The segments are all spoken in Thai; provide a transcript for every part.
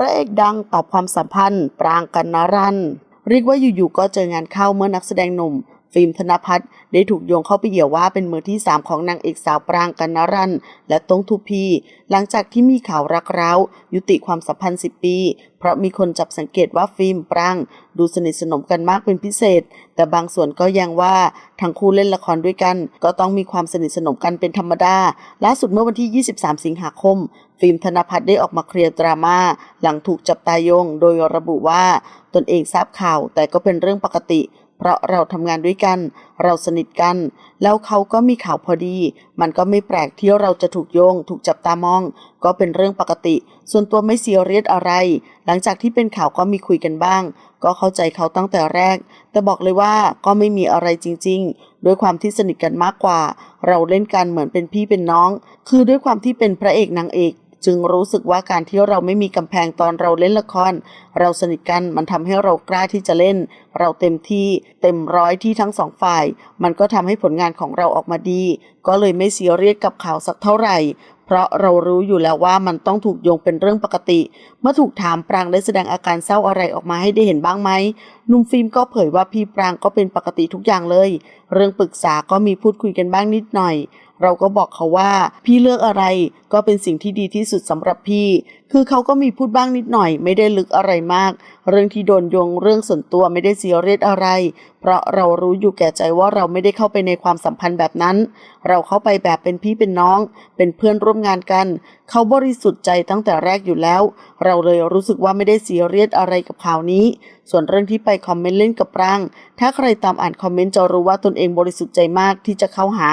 ระเอกดังตอบความสัมพันธ์ ปรางกันนรันเรียกว่าอยู่ๆก็เจองานเข้าเมื่อนักแสดงหนุ่ม ฟิล์มธนพัฒน์ได้ถูกโยงเข้าไปเหี่ยวว่าเป็นมือที่ 3 ของนางเอกสาวปรางกันนรันและตงทูพี หลังจากที่มีข่าวรักร้าวยุติความสัมพันธ์ 10 ปี เพราะมีคนจับสังเกตว่าฟิล์มปราง ดูสนิทสนมกันมากเป็นพิเศษ แต่บางส่วนก็ยังว่าทั้งคู่เล่นละครด้วยกัน ก็ต้องมีความสนิทสนมกันเป็นธรรมดาล่าสุดเมื่อวันที่ 23 สิงหาคม ฟิล์มธนพัฒน์ได้ออกมาเคลียร์ดราม่าหลังถูกจับตายง โดยระบุว่าตนเองทราบข่าวแต่ก็เป็นเรื่องปกติ เพราะเราทำงานด้วยกัน เราสนิทกัน แล้วเขาก็มีข่าวพอดี มันก็ไม่แปลกที่เราจะถูกโยง ถูกจับตามอง ก็เป็นเรื่องปกติ ส่วนตัวไม่เซียเรียสอะไร หลังจากที่เป็นข่าวก็มีคุยกันบ้าง ก็เข้าใจเขาตั้งแต่แรก แต่บอกเลยว่าก็ไม่มีอะไรจริง ๆ ด้วยความที่สนิทกันมากกว่า เราเล่นกันเหมือนเป็นพี่เป็นน้อง คือด้วยความที่เป็นพระเอกนางเอก จึงรู้สึกว่าการที่เราไม่มีกำแพงตอนเราเล่นละคร เราสนิทกันมันทำให้เรากล้าที่จะเล่น เราเต็มที่เต็มร้อยที่ทั้งสองฝ่าย มันก็ทำให้ผลงานของเราออกมาดี ก็เลยไม่เสียเรียสกับข่าวสักเท่าไหร่ เพราะเรารู้อยู่แล้วว่ามันต้องถูกโยงเป็นเรื่องปกติ เมื่อถูกถามปรางได้แสดงอาการเศร้าอะไรออกมาให้ได้เห็นบ้างไหมหนุ่มฟิล์มก็เผยว่าพี่ปรางก็เป็นปกติทุกอย่างเลย เรื่องปรึกษาก็มีพูดคุยกันบ้างนิดหน่อย เราก็บอกเขาว่า พี่เลือกอะไรก็เป็นสิ่งที่ดีที่สุดสำหรับพี่ คือเขาก็มีพูดบ้างนิดหน่อย ไม่ได้ลึกอะไรมาก เรื่องที่โดนโยงเรื่องส่วนตัวไม่ได้เสียเรียสอะไร เพราะเรารู้อยู่แก่ใจว่าเราไม่ได้เข้าไปในความสัมพันธ์แบบนั้น เราเข้าไปแบบเป็นพี่เป็นน้อง เป็นเพื่อนร่วมงานกัน เขาบริสุทธิ์ใจตั้งแต่แรกอยู่แล้ว เราเลยรู้สึกว่าไม่ได้เสียเรียสอะไรกับข่าวนี้ ส่วนเรื่องที่ไปคอมเมนต์เล่นกับปราง ถ้าใครตามอ่านคอมเมนต์จะรู้ว่าตนเองบริสุทธิ์ใจมากที่จะเข้าหา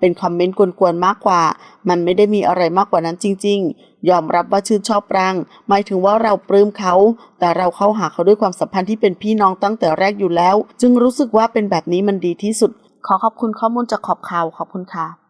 เป็นคอมเมนต์กวนๆมากกว่า มันไม่ได้มีอะไรมากกว่านั้นจริง ๆ ยอมรับว่าชื่นชอบปราง หมายถึงว่าเราปลื้มเขา แต่เราเข้าหาเขาด้วยความสัมพันธ์ที่เป็นพี่น้องตั้งแต่แรกอยู่แล้ว จึงรู้สึกว่าเป็นแบบนี้มันดีที่สุด ขอขอบคุณข้อมูลจากขอบข่าวขอบคุณค่ะ